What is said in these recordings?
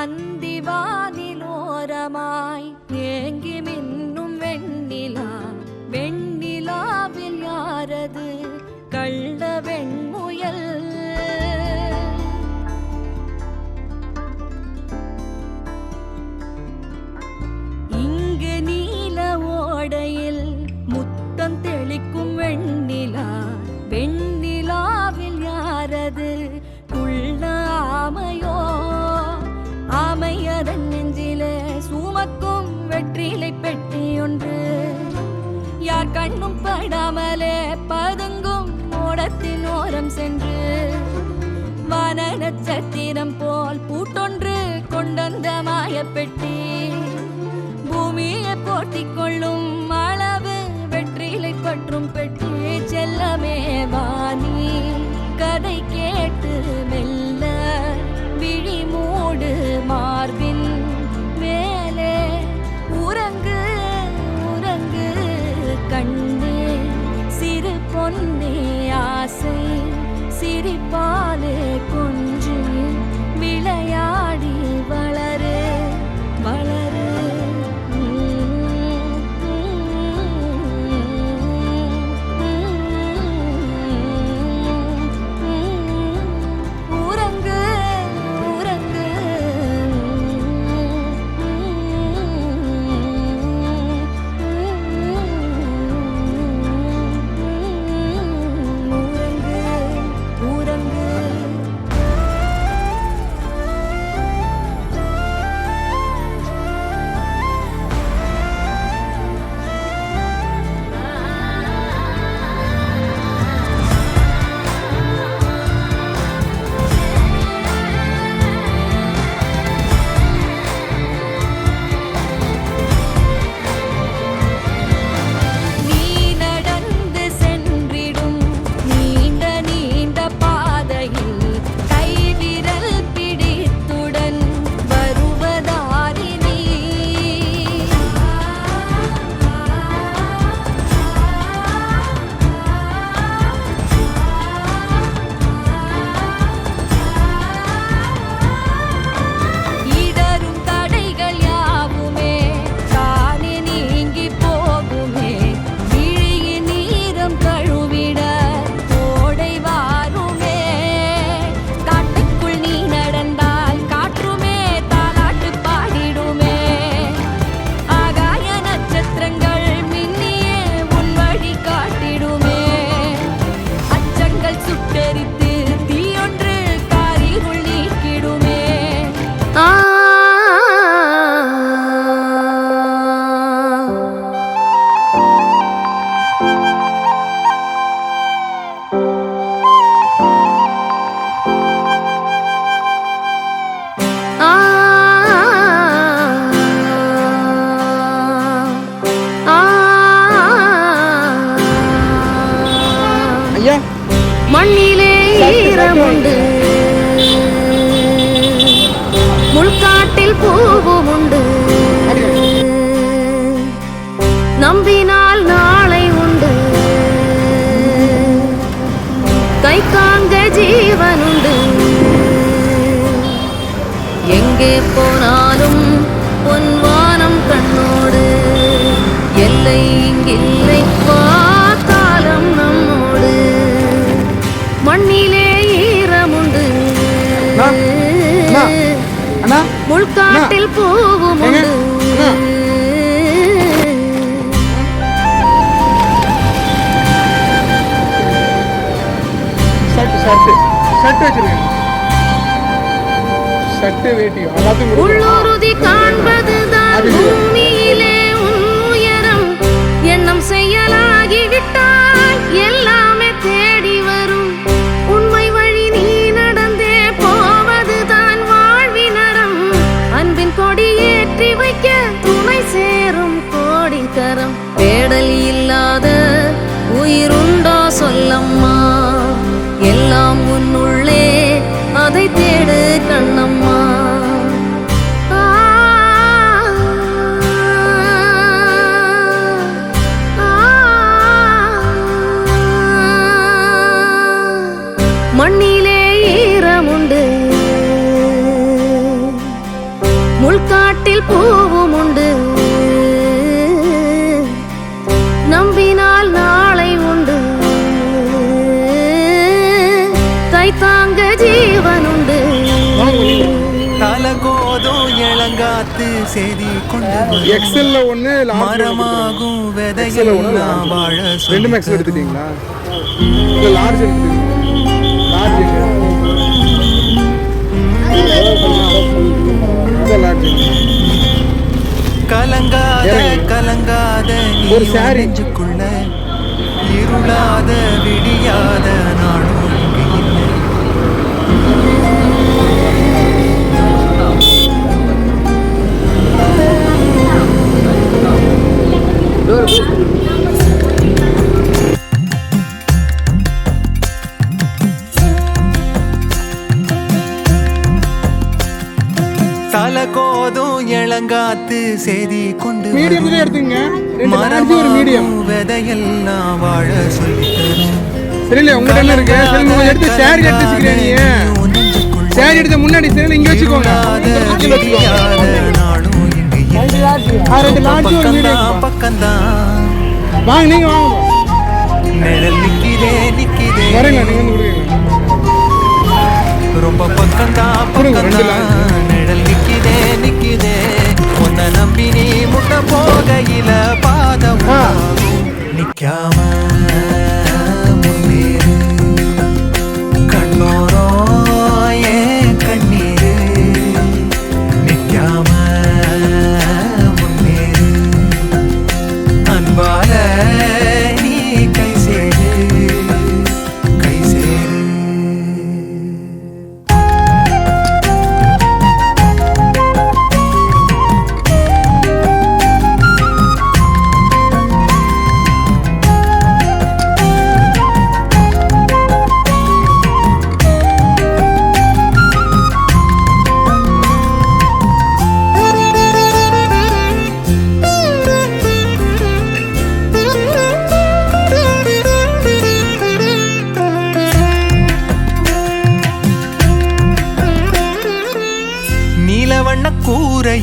அந்திவானிலோரமாய் பெட்டி. பூமியை போட்டி கொள்ளும் அளவு வெற்றிலை பற்றும் பெட்டி. செல்லமே வாணி. கதை கேட்டு மெல்ல விழி மூடு மார்பின். மேலே உறங்கு உறங்கு கண்ணே. சிறு பொன்னே ஆசை சிரிப்பாலே காண்க ஜீவனுண்டு. எங்கே போனாலும் பொன்வானம் கண்ணோடு. எல்லை இங்கில்லை காலம் நம்மோடு. மண்ணிலே ஈரமுண்டு. முள்காட்டில் பூவும் ஷர்ட் ஷர்ட் வச்சிருக்கேன். ஷர்ட் வேட்டி எல்லாத்துக்கும் மண்ணிலே ஈரமுண்டு. முள்காட்டில் பூவும் உண்டு நம்பினால் நாளை உண்டு. தைத்தாங்க ஜீவன் உண்டு தலகோதோ இளங்காத்து செடி கொண்டு எக்ஸல்ல ஒண்ணு மரமாகும் விதையெல்லாம் வாழ ரெண்டு மேக்ஸ் எடுத்துட்டீங்களா? லார்ஜ் எடுத்துட்டீங்களா? கலங்காத. கலங்காத ஒரு saree. நெஞ்சுக்குள்ள இருளாத விடியாத நாடும் இளங்காத்து செய்தி கொண்டு மீடியம் விதையெல்லாம் வாழ சொல்லித் தரும். சரி இல்லை உங்கள்கிட்ட இருக்கு சரி எடுத்து சேரி எடுத்து வச்சுக்கிறேன் நீ. சேரி எடுத்த முன்னாடி சரி இங்க வச்சுக்கோங்க. வாங்க நீங்க வாங்க. நிழல் நிக்கிதே நிக்கிதே வரேங்க நீங்க வந்து ரொம்ப பக்கம்தான் பக்கம்தான். நிழல் நிக்கிதே நிக்கிதே உன்னை நம்பி நீ முட்ட போகையில பாதம். நிக்காம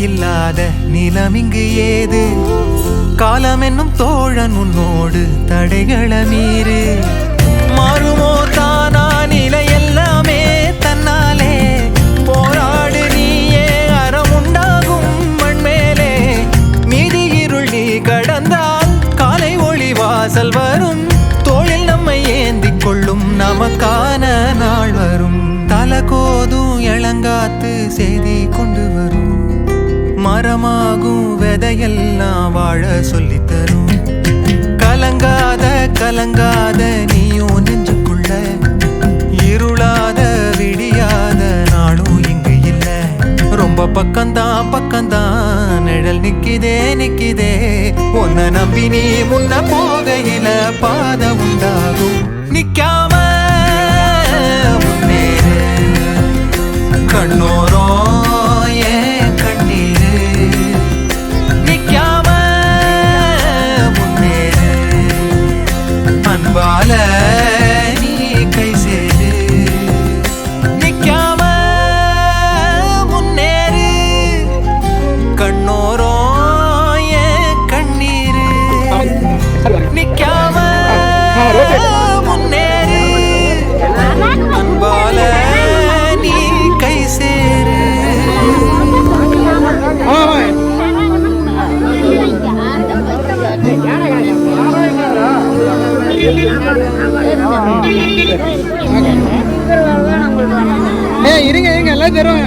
இல்லாத நிலம் இங்கு ஏது? காலம் என்னும் தோழன் உன்னோடு தடைகள மீறு. மாறுமோ தானா நிலை எல்லாமே தன்னாலே? போராடு நீயே அறம் உண்டாகும் மண்மேலே. மீதி இருள் நீ கடந்தால் காலை ஒளி வாசல் வரும். தோழில் நம்மை ஏந்தி கொள்ளும் நமக்கான நாள் வரும். தலகோதும் இளங்காத்து செய்தி கொண்டு வரும். ஆகும் விதையெல்லாம் வாழ சொல்லித்தரும். கலங்காத கலங்காத நீயும் நெஞ்சுக்குள்ள. இருளாத விடியாத நாளும் இங்கு இல்ல. ரொம்ப பக்கம்தான் பக்கம்தான் நிழல் நிக்கிதே நிக்கிதே. உன்னை நம்பி நீ முன்ன போகையில பாத உண்டாகும். நிக்காம கண்ணோரம் இருங்க தரங்க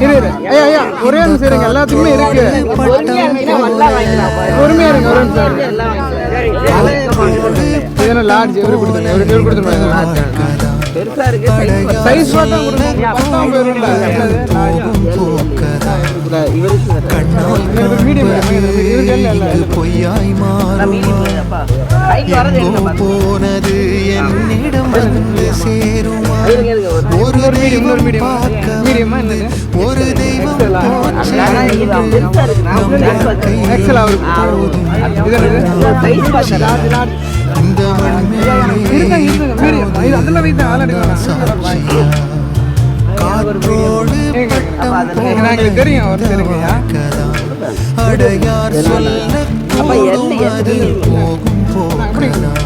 இரு இரு. ஐயா ஐயா ஒரே நிமிஷம் இருங்க. எல்லாத்துக்குமே இருக்கு. பொறுமையா இருங்க. ஒரு நிமிஷம் இது என்ன லாட்ஜ் இவரு கொடுத்துருங்க இவரு இவரு கொடுத்துருங்க பெருசா இருக்கு. சைஸ் பார்த்தா கொடுங்க பத்தாம் பேர் இல்லை. என்னது? இதுல இவருக்கு இவருக்கு medium இருக்கு, இவருக்கு இல்லை, இல்லை, இல்லை. பொய்யாய் பாருங்க. போனது? என்னிடம் வந்து சேருமா? ஒரு medium. பார்க்க? ஒரு தெய்வம். இந்த காற்றோடு பட்டம் தெரியும். அடையார் சொல்ல. போகும் போக்கதான்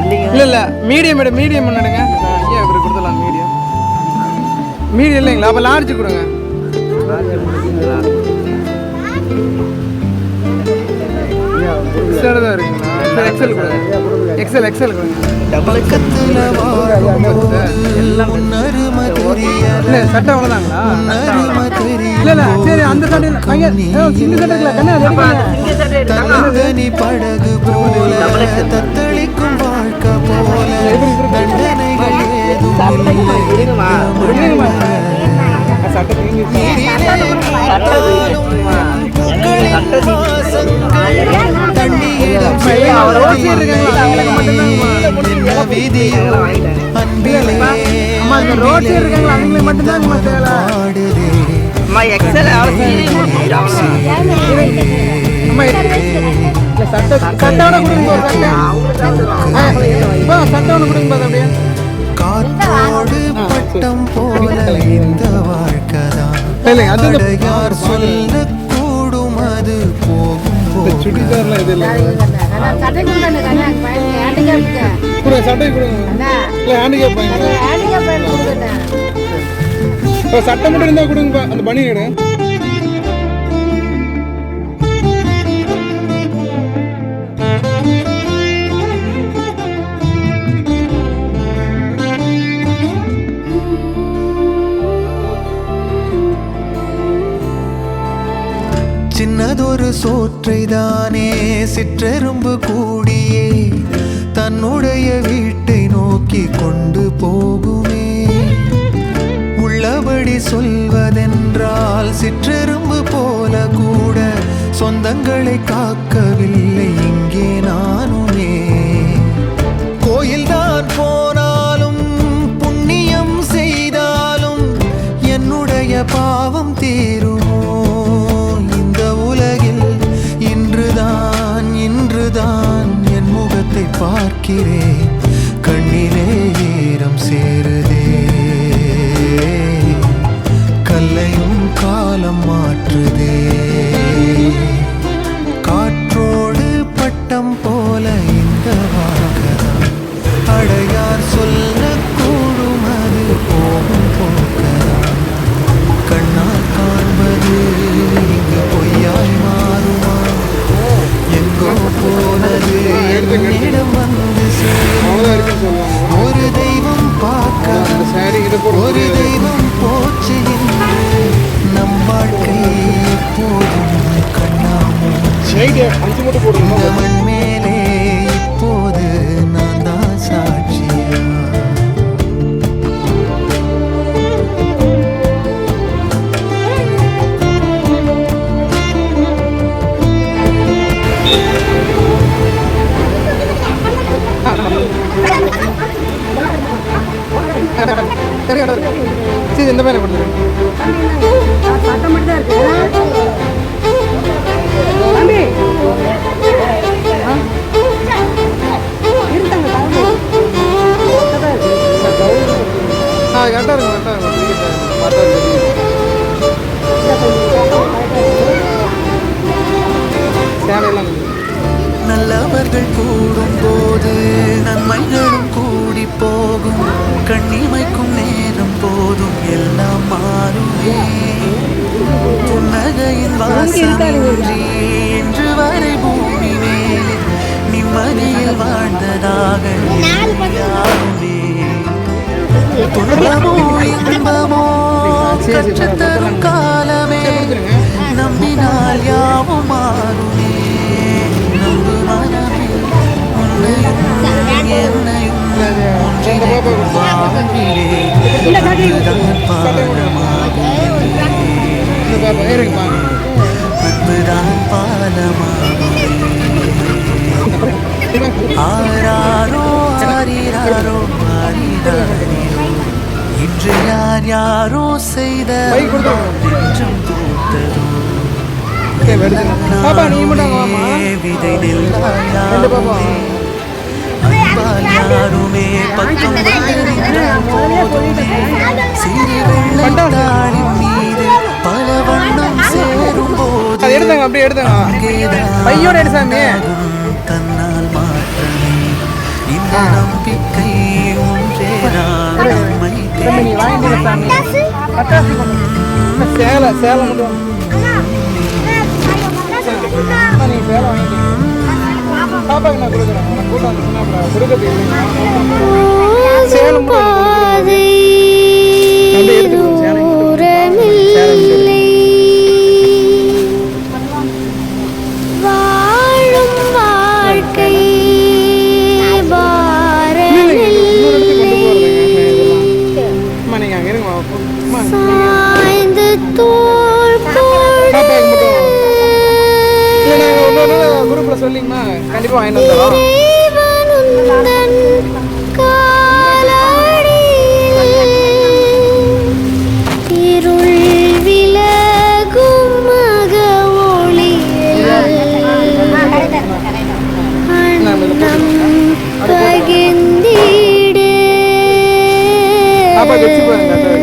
இல்ல. இல்ல மீடியம் எடு மீடியம் பண்ணுங்க ஏன் இவருக்கு கொடுத்துடலாம் மீடியம் மீடியம் இல்லைங்களா? அப்ப லார்ஜ் கொடுங்க. இருக்குங்களா சரி எக்ஸல் கொடுங்க எக்ஸல் எக்ஸல் கொடுங்க தெரியல இல்ல சட்டை அவ்வளோதாங்களா இல்ல இல்ல சரி அந்த சட்டை கண்ணா. தன்னகனி படகு போல தத்தளிக்கும் வாழ்க்கை போல தண்டனைகள் ஏதும். சட்டை கிழிஞ்சிருச்சு. கொடுங்க கொடுங்க அப்படியே காற்றோடு பட்டம் போல இந்த வாழ்க்கதான் இல்லைங்க சொல்ல அது போகும் சுடிதார்லாம் இது இல்லை. சட்டை கொடுங்க சட்டை கொடுங்க இல்லை ஹேண்டிகேப் பையன் இப்போ சட்டை மட்டும் இருந்தால் கொடுங்கப்பா. அந்த பனி எடு சின்னதொரு சோற்றைதானே சிற்றெரும்பு கூடியே தன்னுடைய வீட்டை நோக்கி கொண்டு போகுமே. உள்ளபடி சொல்வதென்றால் சிற்றெரும்பு போல கூட சொந்தங்களை காக்கவில்லை இங்கே நானுமே. கோயில்தான் போனாலும் புண்ணியம் செய்தாலும் என்னுடைய பாவம் தீரும். பார்க்கிறேன். கண்ணிலே ஈரம் சே கண்ணாமூச்சி அஞ்சு மட்டும் போடுங்க. கரெக்டாக இருக்கும் கரெக்டாக இருக்கும். பார்த்தா தெரியும். சேலையெல்லாம். நல்லவர்கள் கூடும் போது நன்மைகளும் கூடி போகும். கண்ணிமைக்கும் நேரம் போதும் எல்லாம் மாறுமே. புன்னகையின் வாசமின்றி இன்று வரை பூமி மேலே நிம்மதியில் வாழ்ந்ததாக யாரும் துன்பமோ இன்பமோ கற்றுத்தரும் காலமே நம்பினால் யாவும் மாறுமே நம்பு மனமே உன்னையும் என்னையும் ஒன்றிணைக்கும் பாலமாகும் அன்புதான் பாலமாகும் ஆராரோ ஆரிராரோ. இன்று யார் யாரோ செய்த. நெஞ்சம் எடுத்துங்க. வாம்மா. விதை நெல்லாயாருமே யாருமே பக்கம் சிறு வெள்ளத்தாளின் மீது பல வண்ணம் சேரும் போது எடுத்தாங்க அப்படியே எடுத்தாங்க பையோட எடு சாமி. தன்னால் மாற்றமே. இந்த தம்பி நீ வாங்கிட்டு சாமி பட்டாசு சேலை சேலை மட்டும் அம்மா, நீ சேலை வாங்கிட்டு பாப்பாக்கு நான் கொடுக்குறேன் கூட்டம் கொடுக்க போயிருந்தேன் மட்டும் சர்டிஃபிகேட் வாங்கிட்டு வந்துடும் அப்பா வச்சு பாருங்க